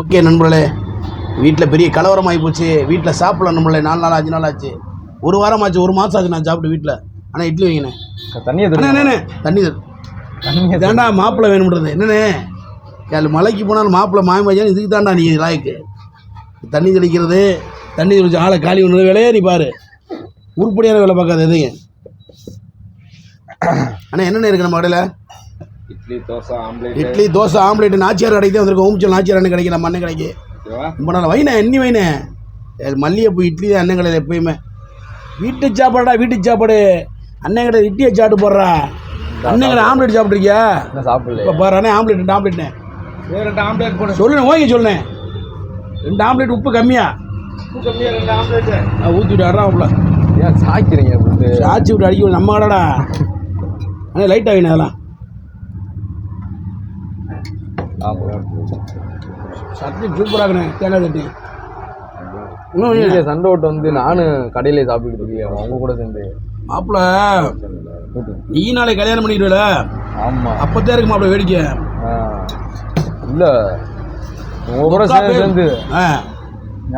Okay நண்பர்களே வீட்டில் பெரிய கலவரம் ஆகி போச்சு. வீட்டில் சாப்பிடல நம்மளே நாலு நாள் அஞ்சு நாள் ஆச்சு. ஒரு வாரம் ஆச்சு ஒரு மாதம் ஆச்சு நான் சாப்பிட்டு வீட்டில் ஆனால் இட்லி வைங்கண்ணே தண்ணியை அண்ணே அண்ணே தண்ணி தரு. தண்ணியை இதாண்டா மாப்பிள்ளை வேணும்ன்றது? என்னண்ணே? ஏழு மலைக்கு போனாலும் மாப்பிள்ளை மாயமாச்சான் இதுக்கு தாண்டா நீ லாய்க்கு. தண்ணி தெளிக்கிறது தண்ணி தெளிச்சு ஆளை காலி பண்ணுறது வேலையே நீ பாரு. உருப்படியான வேலை பார்க்காத எதையும். அண்ணா என்னென்ன இருக்கு நம்ம கடையில்? இட்லி தோசை ஆம்லேட் இட்லி தோசை ஆம்லேட் நாச்சியார் கடைக்கு தான் வந்திருக்கோம். ஓமிச்சல் நாச்சியார் அண்ணன் கடைக்கு நம்ம அண்ணன் கடைக்கு. ரொம்ப நாள். வைனே எண்ணி வைனே அது மல்லிகைப்பூ இட்லி தான் அண்ணன் கடையில் எப்பயுமே. வீட்டு சாப்பாடுடா வீட்டு சாப்பாடு. அண்ணன் கடை இட்லியை சாப்பிட்டு போடுறா. அண்ணன் கடை ஆம்லேட் சாப்பிட்ருக்கியா சாப்பிடல இப்போ பாரு அண்ணே ஆம்லேட் ரெண்டு ஆம்லேட்ண்ணே ரெண்டு ஆம்லேட் போடு. சொல்லுண்ணே ஓகே சொல்லுண்ணே. ரெண்டு ஆம்லேட் உப்பு கம்மியா? உப்பு கம்மியாக ரெண்டு ஆம்லேட் நான் ஊற்றி விட்டு அறாப்புல ஏன் சாய்க்கிறீங்க சாச்சி விட்டு அடிக்க நம்ம கடைடா. அண்ணே லைட் ஆகினே அதெல்லாம். சட்னி சூப்பராகண்ணே தேங்காய் சட்னி. இன்னும் நீங்க சண்டை ஓட்டு வந்து நானும் கடையிலே சாப்பிட்டுட்டு இருக்கேன். அவங்க கூட சேர்ந்து. மாப்பிள்ள நீ நாளை கல்யாணம் பண்ணிடுவல ஆமா. அப்பத்தே இருக்கு மாப்பிள்ள வேடிக்கை. இல்ல. உங்க கூட சேர்ந்து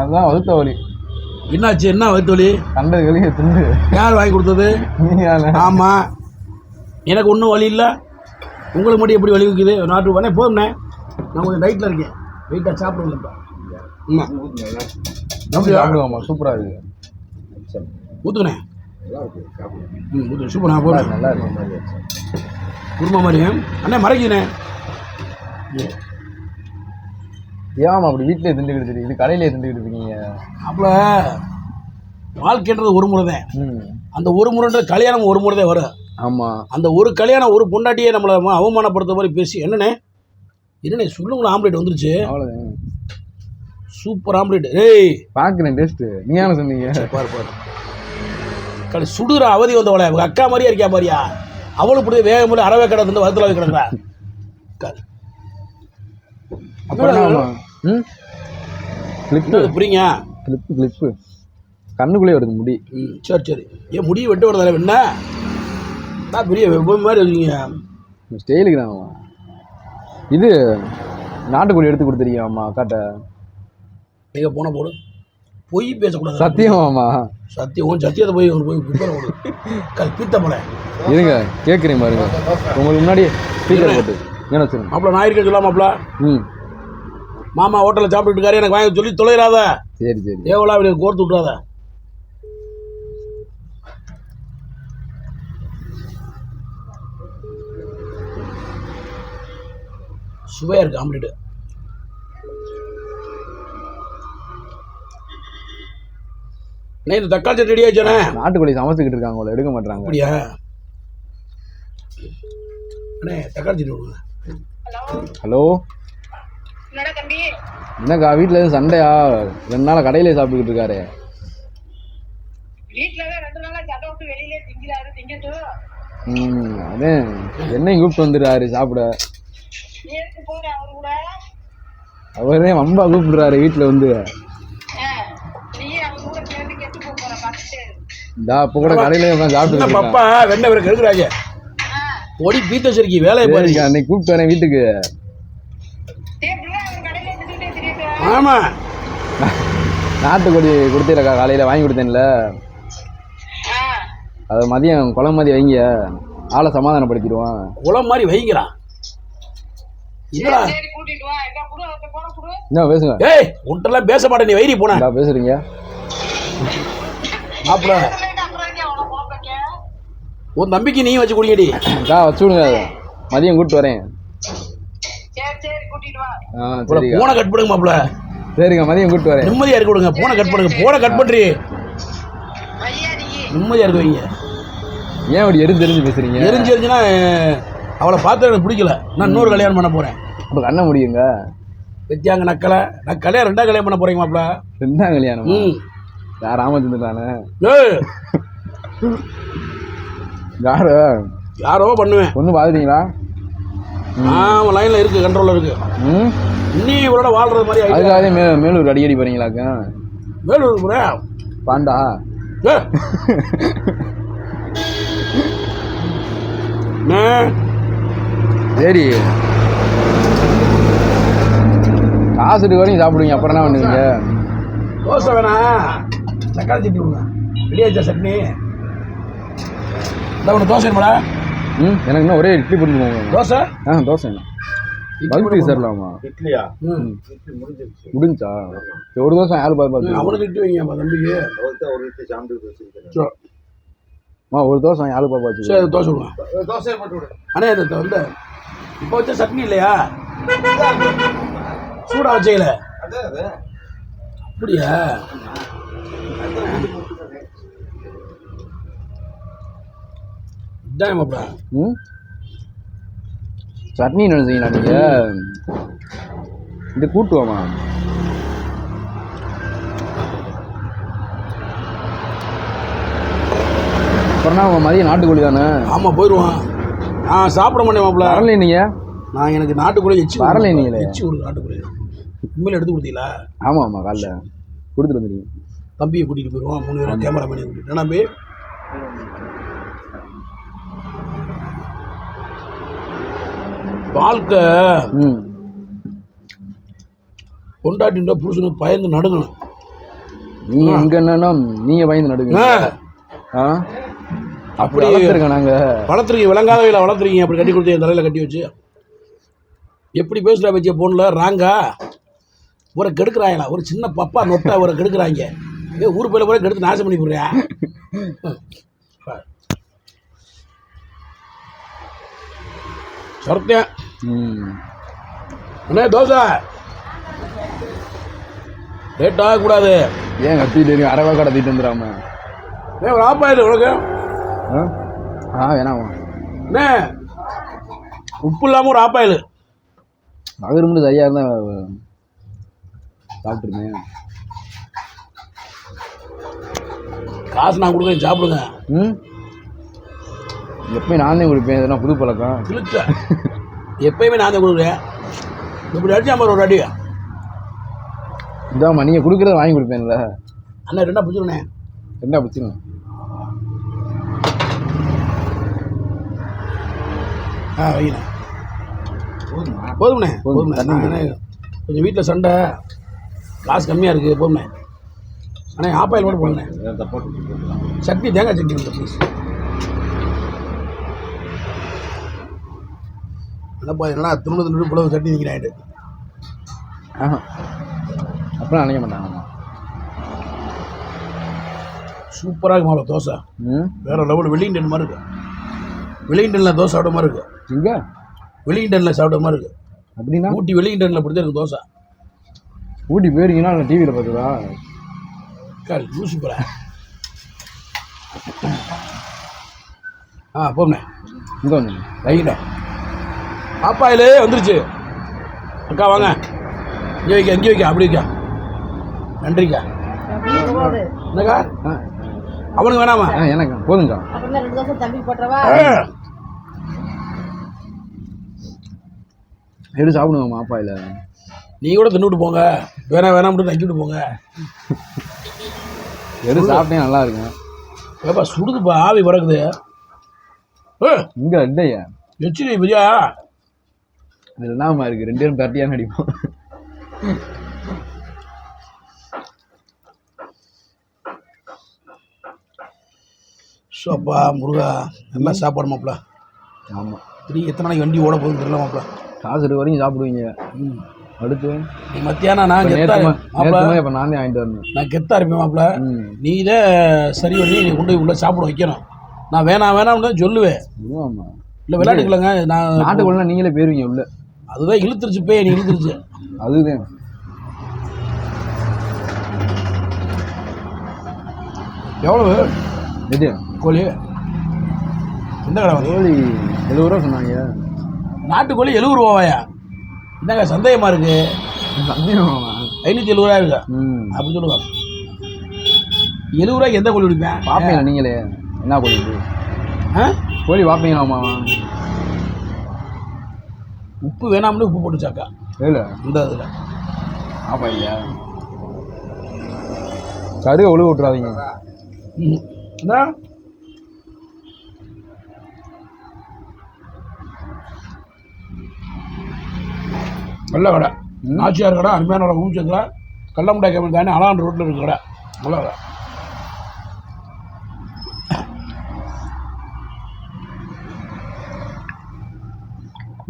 அதுதான் வகுத்த வலி. என்னாச்சு? என்ன வயிற்றுவலி கண்டது வெளியே திண்டு யார் வாங்கி கொடுத்தது? ஆமாம் எனக்கு ஒன்றும் வழி இல்லை. உங்களுக்கு மட்டும் எப்படி வழி இருக்குது நாட்டு உடனே போதும்ண்ணே. நான் கொஞ்சம் டயட்டில் இருக்கேன். வெயிட்டாக சாப்பிடுவேன் இப்போ. ஆமாம் சாப்பிடுவாமா சூப்பரா இருக்கு. ஊற்றுக்கண்ணே ம் ஊற்று சூப்பர் நான் நல்லா இருக்கு குருமா மாதிரி. அண்ணே மறைக்குண்ணே ஏமா அப்படி வீட்டிலே திண்டுக்கிட்டு இருக்கீங்க? இது கடையிலே திண்டுக்கிட்டு இருக்கீங்க? அப்போ வாழ்க்கைன்றது ஒரு முறை தான் அந்த ஒரு முறைன்றது கல்யாணம் ஒரு முறை தான் வரும். ஆமா. அந்த ஒரு கல்யாணம் ஒரு பொண்டாட்டியே நம்மளை அவமானப்படுத்த மாதிரி பேசி என்னண்ணே? என்னண்ணே சொல்லுங்களேன் ஆம்லேட் வந்துருச்சு. அவ்வளோதான் சூப்பர் ஆம்லேட். ஏய். பார்க்குறேன் டேஸ்ட்டு நீ ஏன்னு சொன்னீங்க பாரு பாரு. கடை சுடுற அவதி வந்தவளே அக்கா மாதிரியா இருக்கியா மாதிரியா அவளும் இப்படி வேக முடியல அறவே கடை வந்து வறுத்தலாவே கிடக்குறா என்ன கிளிப்பு புரியுங்க? கிளிப்பு கிளிப்பு கண்ணுக்குள்ளே வருது முடி. சரி சரி. ஏன் முடிய வெட்ட விடுறதால என்ன? நான் பெரிய வெப்ப மாதிரி இருக்கீங்க? ஸ்டைலுக்கு தான்மா இது நாட்டுக்கோழி எடுத்து கொடுத்துருக்கீங்க அம்மா அக்காட்ட? நீங்க போன போடு. பொய் பேசக்கூடாது. சத்தியமாம்மா. சத்தியம் உன் சத்தியத்தை போய் ஒரு போய் பிப்பரை போடு. கல் பித்த போல இருங்க கேட்குறேன் பாருங்க. உங்களுக்கு முன்னாடி ஸ்பீக்கர் போட்டு. என்ன வச்சுருங்க? மாப்பிள நான் சொல்லாம மாப்பிள. ம். மாமா ஹோட்டலில் சாப்பிட்டுட்டு இருக்காரு எனக்கு வாங்கி சொல்லி தொலைறாத. சரி சரி. தேவலா அப்படி கோர்த்து விட்றாத சுவையாக இருக்கு ஆம்லேட்டு அண்ணே இந்த தக்காளி சட்னி ரெடி ஆச்சானே நாட்டுக்கோழி சமைச்சுக்கிட்டு இருக்காங்க உங்களை எடுக்க மாட்டாங்க அப்படியா? அண்ணே தக்காளி சட்னி கொடுங்க. ஹலோ? என்னக்கா வீட்டில் எதுவும் சண்டையா? ரெண்டு நாள் கடையிலே சாப்பிட்டுக்கிட்டு இருக்காரு. வீட்டுல தான் ரெண்டு நாளா சட்டை விட்டு வெளியிலே திங்கிறாரு திங்கட்டும். ம் அதே என்னையும் கூப்பிட்டு வந்துடுறாரு சாப்பிட. அவரு கூட. அவரே வம்பா கூப்பிடுறாரு வீட்டில் வந்து. இந்தா இப்போ கூட கடையிலே சாப்பிட்டு பப்பா வெண்ணெய் விறகு எடுக்கிறாங்க பொடி பீத்த சரிக்கி வேலையை பாருங்க அன்னைக்கு கூப்பிட்டு வரேன் வீட்டுக்கு. ஆமா. நாட்டுக்கோழி கொடுத்தீரக்கா காலையில் வாங்கி கொடுத்தேன்ல. அதை மதியம் குழம்பு மதியம் வைங்க. ஆளை சமாதானப்படுத்திடுவான். குளம் மாதிரி வைங்கிறான் என்னடா சரி கூட்டிட்டு வா எங்க குடு அந்த போன குடு என்ன பேசுங்க. ஏய் உன்ட்டெல்லாம் பேச மாட்டேன் நீ வைரி போன. பேசுறீங்க. மாப்பிள. உன் தம்பிக்கு நீ வச்சு குடிங்கடி. அக்கா வச்சு விடுங்க மதியம் கூப்பிட்டு வரேன். போனை கட் பண்ணுங்க மாப்பிள. சரிங்க மதியம் கூப்பிட்டு வரேன். நிம்மதியா இருக்க விடுங்க போனை கட் பண்ணுங்க. போனை கட் பண்றி. நிம்மதியா இருக்க வைங்க. ஏன் அப்படி எரிஞ்சு எரிஞ்சு பேசுறீங்க? எரிஞ்சு எரிஞ்சுன்னா அவளை பார்த்து எனக்கு பிடிக்கல. நான் இன்னொரு கல்யாணம் பண்ண போறேன். அப்போ கண்ண முடியுங்க. வெத்தியாங்க நக்கலை. நான் கல்யாணம் ரெண்டா கல்யாணம் பண்ண போறீங்க மாப்பிள? ரெண்டாம் கல்யாணம்? ராமச்சந்திரனானே? ஏய். யாரு? யாரோ பண்ணுவேன். ஒன்றும் பார்த்துட்டீங்களா? ஆமாம் லைனில் இருக்கு கண்ட்ரோலில் இருக்கு. ம். இன்னி இவரோட வாழ்றது மாதிரி. அதுக்காகவே மே மேலூர் அடிக்கடி போறீங்களாக்கா? வேலூர் போகிறேன் பாண்டா? சரி காசு இருக்க வரையும் சாப்பிடுவீங்க. அப்புறம் என்ன பண்ணுவீங்க? தோசை வேணா. தக்காளி சட்னி விடுங்க ரெடியாச்சா சட்னி. இந்த ஒன்று தோசை வேணுமாடா? ம் எனக்கு இன்னும் ஒரே இட்லி பிடிச்சி தோசை? ஆ தோசை என்ன பல்பி சேரலாமா இட்லியா? ம். இட்லி முடிஞ்சிருச்சு. முடிஞ்சா? ஒரு தோசை யாரு பார்த்து பார்த்து. அவனுக்கு இட்டு வைங்க தம்பிக்கு. ஒரு இட்லி சாப்பிட்டு. அம்மா ஒரு தோசை யாரு பார்த்து பார்த்து. சரி தோசை விடுங்க தோசையை போட்டு விடு. அண்ணே இது வந்து இப்போ வச்ச சட்னி இல்லையா? சூடா அது அப்படியா? இதான் மாப்பிள. ம்? சட்னி நினைச்சீங்களா நீங்க? இந்த கூட்டுவாமா? அப்புறம்னா உங்க மதியம் நாட்டுக்கோழி தானே? ஆமாம் போயிடுவான் நான் சாப்பிட மாட்டேன் மாப்பிள. வரல நீங்க? நான் எனக்கு நாட்டுக்குள்ளே எச்சு வரலை கொடுங்க. நீங்களே. எச்சு கொடுங்க நாட்டுக்குள்ளே உண்மையில எடுத்து கொடுத்தீங்களா? ஆமா ஆமா காலைல. கொடுத்துட்டு வந்துடுங்க தம்பியை கூட்டிகிட்டு போயிடுவான் மூணு பேரும் கேமராமேனை கூட்டிகிட்டு நம்பி வாழ்க்கை கொண்டாட்டின்ற புருஷனுக்கு பயந்து நடுங்கணும். நீங்க இங்க என்னன்னா நீங்க பயந்து நடுங்க. அப்படி வளர்த்துருக்கோம் நாங்க. வளர்த்துறீங்க விளங்காதவையில் வளர்த்துறீங்க அப்படி கட்டி கொடுத்து என் தலையில் கட்டி வச்சு. எப்படி பேசுகிறா வச்ச ஃபோனில் ராங்கா? ஒரு கெடுக்குறாங்களா? ஒரு சின்ன பப்பா நொட்டா ஒரு கெடுக்குறாங்க. ஏ ஊர் பயில கூட கெடுத்து நாசம் பண்ணி போடுறியா சொரத்தேன் அண்ணே தோசை. லேட் ஆகக்கூடாது. ஏன் கத்திட்டு இருக்கு அரை கடை தீட்டு வந்துடாம. ஏ ஒரு ஆப்பாயில் உனக்கு. ஆ? வேணாமா அண்ணே உப்பு இல்லாமல் ஒரு ஆப்பாயில் மகர் மட்டும் சரியா சாப்பிட்டுருந்தேன் காசு நான் கொடுக்குறேன் சாப்பிடுங்க. ம்? எப்பயும் நான் குடிப்பேன் இதெல்லாம் புது பழக்கம். கிழிச்ச எப்பயுமே நான் தான் கொடுக்குறேன். இப்படி அடிச்சா மாதிரி ஒரு அடி. இதாம்மா நீங்கள் கொடுக்குறத வாங்கி கொடுப்பேன்ல. அண்ணா ரெண்டா பிடிச்சிருண்ணே. என்ன பிடிச்சிங்க ஆ போதுமா? போதும்ண்ணே போதும், போதும்ண்ணே. கொஞ்சம் வீட்டில் சண்டை. காசு கம்மியாக இருக்குது போதும்ண்ணே அண்ணே ஆப்பாயில் மட்டும் போடுண்ணே. வேறு போட்டு போட்டுக்கலாம் சட்னி தேங்காய் சட்னி கொடுத்த ப்ளீஸ் என்னப்பா என்னடா திரும்ப திரும்ப புலவு சட்னி நிற்கிறாயிட்டு ஆஹா. அப்படிலாம் நினைக்க மாட்டாங்கம்மா. சூப்பராக இருக்கு மாப்பிள தோசை? வேறு லெவல் வெள்ளிங்டன் மாதிரி இருக்கு. வெள்ளிங்டனில் தோசை சாப்பிட்ட மாதிரி இருக்கு. இங்கே? வெள்ளிங்டனில் சாப்பிட்ட மாதிரி இருக்கு. அப்படின்னா? ஊட்டி வெள்ளிங்டனில் பிடிச்ச எனக்கு தோசை. ஊட்டி போயிருக்கீங்கன்னா நான் டிவியில் பார்த்துதா கால் லூசு போல. ஆ போம்ண்ணே. இங்கே வந்து ரைட்டா பாப்பாயிலே வந்துருச்சு. அக்கா வாங்க. இங்கே வைக்க இங்கே வைக்க அப்படி வைக்க. நன்றிக்கா. என்னக்கா? ஆ. அவனுக்கு வேணாமா? எனக்கு. போதுங்கக்கா அப்புறம் ரெண்டு தோசை தம்பி நீ கூட தின்னுட்டு போங்க. வேணாம் வேணாம் மட்டும் நக்கிட்டு போங்க. எடுத்து சாப்பிட்டே நல்லா இருக்குங்க ஏப்பா சுடுதுப்பா ஆவி பறக்குது. இங்கே இல்லையா எச்சிரி பிரியா? இதில் என்னமா இருக்குது ரெண்டு பேரும் பரட்டியாக நடிப்போம். ஷோப்பா முருகா நல்லா சாப்பாடு மாப்பிள. ஆமாம் நீ எத்தனை நாளைக்கு வண்டி ஓட போகுதுன்னு தெரியல மாப்பிள. காசு வரைக்கும் சாப்பிடுவீங்க. ம். அடுத்து? மத்தியானம் நான் கெத்தா இப்போ நானே வாங்கிட்டு வரணும். நான் கெத்தா இருப்பேன் மாப்பிள. ம். நீ தான் சரி பண்ணி நீ கொண்டு போய் உள்ள சாப்பிட வைக்கணும். நான் வேணாம் வேணாம்னு தான் சொல்லுவேன். இல்லை விளையாட்டுக்கலங்க நான் நாட்டுக்குள்ள நீங்களே போயிருவீங்க உள்ள. அதுதான் இழுத்துருச்சு பே நீ இழுத்துருச்சு. அதுதான். எவ்வளவு? எது கோழி. எந்த கடை? கோழி எழுபது ரூபா சொன்னாங்க. நாட்டுக்கோழி எழுபது ரூபாயா என்னங்க சந்தேகமா இருக்கு? ஐநூற்றி எழுபது ரூபா இருக்கா ம். அப்படி சொல்லுங்க. எழுபது ரூபாய்க்கு எந்த கோழி குடிப்பேன் பார்ப்பீங்களா நீங்களே? என்ன கோழி ஆ? கோழி பார்ப்பீங்களாமா உப்பு வேணாம்னு உப்பு போட்டு சாக்கா இல்லை இந்த இதில். ஆப்பா இல்லையா? கருவை ஒழுக விட்டுறாதீங்க. என்ன நல்ல கடை. நாச்சியார் கடை அருமையான கடை. ஊஞ்சத்தில் கள்ளமுட்டாய் கேமல் தானே அலான் ரோட்டில் இருக்க கடை. நல்லா கடை.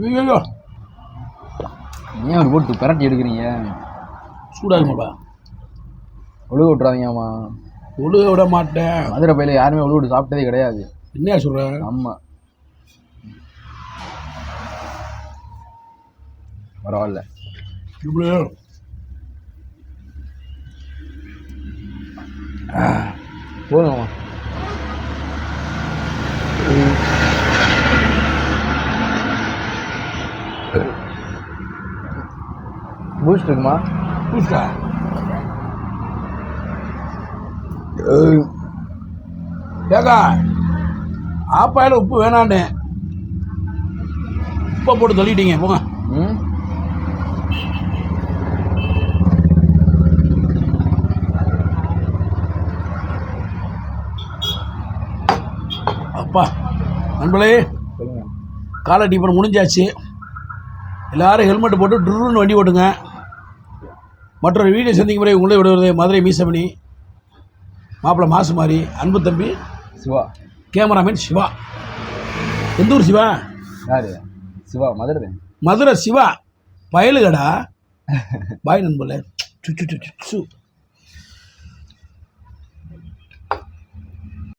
ஐயோ ஏன் ஒரு போட்டு பிரட்டி எடுக்கிறீங்க? சூடாகுமாப்பா ஒழுக விட்றாதீங்கம்மா ஒழுக விட மாட்டேன். மதுரை பையில யாருமே ஒழுகு விட்டு சாப்பிட்டதே கிடையாது. என்னையா சொல்கிறேன் ஆமாம் பரவாயில்ல. இப்படி போதும்மா பூஸ்ட் இருக்குமா? பூஸ்டா ஏக்கா ஆப்பாயில் உப்பு வேணான்னு உப்பை போட்டு தள்ளிட்டீங்க போங்க. ம்? அப்பா. சொல்லுங்க காலை டிஃபன் முடிஞ்சாச்சு. எல்லாரும் ஹெல்மெட் போட்டு ட்ருன்னு வண்டி ஓட்டுங்க. மற்றொரு வீடியோ சந்திக்கும் முறை உங்களை விடுவது மதுரை மீசமணி. மாப்பிள்ளை மாசு மாதிரி அன்பு தம்பி சிவா. கேமராமேன் சிவா. எந்த ஊர் சிவா? யாரு? சிவா மதுரை மதுரை சிவா. பயலுகடா பாய் நண்பர்களே. சு சு, சு சு